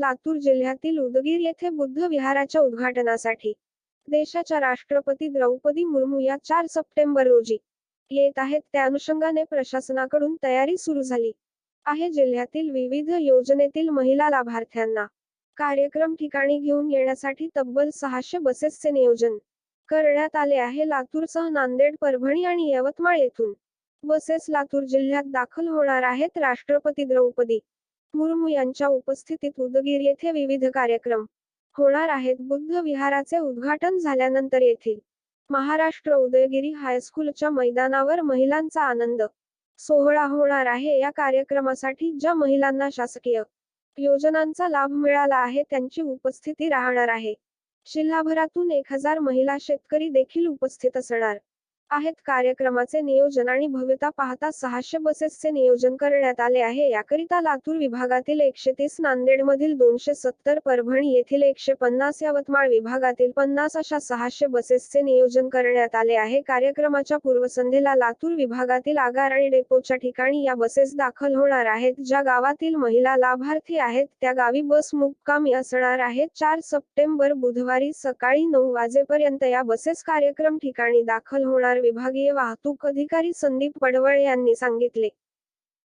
लातूर जिल्ह्यातील उदगीर येथे बुद्ध विहाराच्या उद्घाटनासाठी देशाच्या राष्ट्रपती द्रौपदी मुर्मू या चार सप्टेंबर रोजी येत आहेत. त्या अनुषंगाने प्रशासनाकडून तयारी सुरू झाली आहे. जिल्ह्यातील विविध योजनेतील महिला लाभार्थ्यांना कार्यक्रम ठिकाणी घेऊन येण्यासाठी तब्बल सहाशे बसेसचे नियोजन करण्यात आले आहे. लातूरसह नांदेड परभणी आणि यवतमाळ येथून बसेस लातूर जिल्ह्यात दाखल होणार आहेत. राष्ट्रपती द्रौपदी मुर्मू यांच्या उपस्थितीत उदगीर येथे विविध कार्यक्रम होणार आहेत. बुद्ध विहाराचे उद्घाटन झाल्यानंतर येथील महाराष्ट्र उदयगिरी हायस्कूलच्या मैदानावर महिलांचा आनंद सोहळा होणार आहे. या कार्यक्रमासाठी ज्या महिलांना शासकीय योजनांचा लाभ मिळाला आहे त्यांची उपस्थिती राहणार आहे. जिल्हाभरातून एक हजार महिला शेतकरी देखील उपस्थित असणार. आहेत. कार्यक्रमाचे नियोजन आणि भव्यता पाहता सहाशे बसेसचे नियोजन करण्यात आले आहे. याकरिता लातूर विभागातील एकशे तीस नांदेडमधील दोनशे सत्तर परभणी येथील एकशे पन्नास यवतमाळ विभागातील पन्नास अशा सहाशे बसेसचे नियोजन करण्यात आले आहे. कार्यक्रमाच्या पूर्वसंध्येला लातूर विभागातील आगार आणि डेपोच्या ठिकाणी या बसेस दाखल होणार आहेत. ज्या गावातील महिला लाभार्थी आहेत त्या गावी बस मुक्कामी असणार आहेत चार सप्टेंबर बुधवारी सकाळी नऊ वाजेपर्यंत या बसेस कार्यक्रम ठिकाणी दाखल होणार विभागीय वाहतूक अधिकारी संदीप पडवळ यांनी सांगितले.